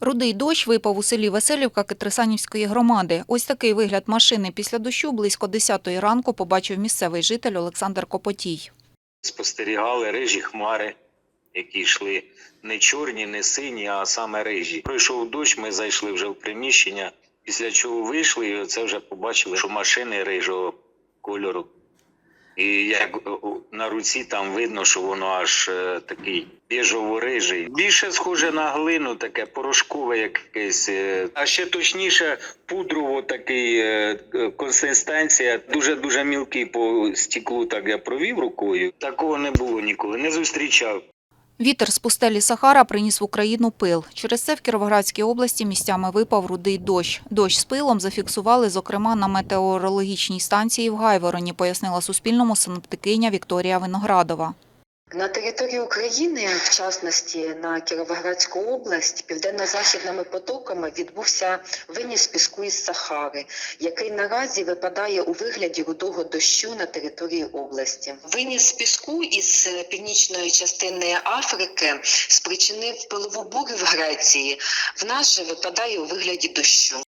Рудий дощ випав у селі Веселівка Катрисанівської громади. Ось такий вигляд машини після дощу близько 10-ї ранку побачив місцевий житель Олександр Копотій. спостерігали рижі хмари, які йшли не чорні, не сині, а саме рижі. Пройшов дощ, ми зайшли вже в приміщення, після чого вийшли, і оце вже побачили, що машини рижого кольору. І як на руці там видно, що воно аж е, такий біжово-рижий. Більше схоже на глину, таке порошкове якесь. е, А ще точніше, пудрово такий е, консистенція. Дуже дуже мілкий по стіклу. Так я провів рукою. Такого не було ніколи, не зустрічав. Вітер з пустелі Сахара приніс в Україну пил. Через це в Кіровоградській області місцями випав рудий дощ. Дощ з пилом зафіксували, зокрема, на метеорологічній станції в Гайвороні, пояснила Суспільному синоптикиня Вікторія Виноградова. На території України, в частності на Кіровоградську область, південно-західними потоками відбувся виніс піску із Сахари, який наразі випадає у вигляді рудого дощу на території області. Виніс піску із е, північної частини Африки спричинив пилову бурю в Греції. В нас же випадає у вигляді дощу.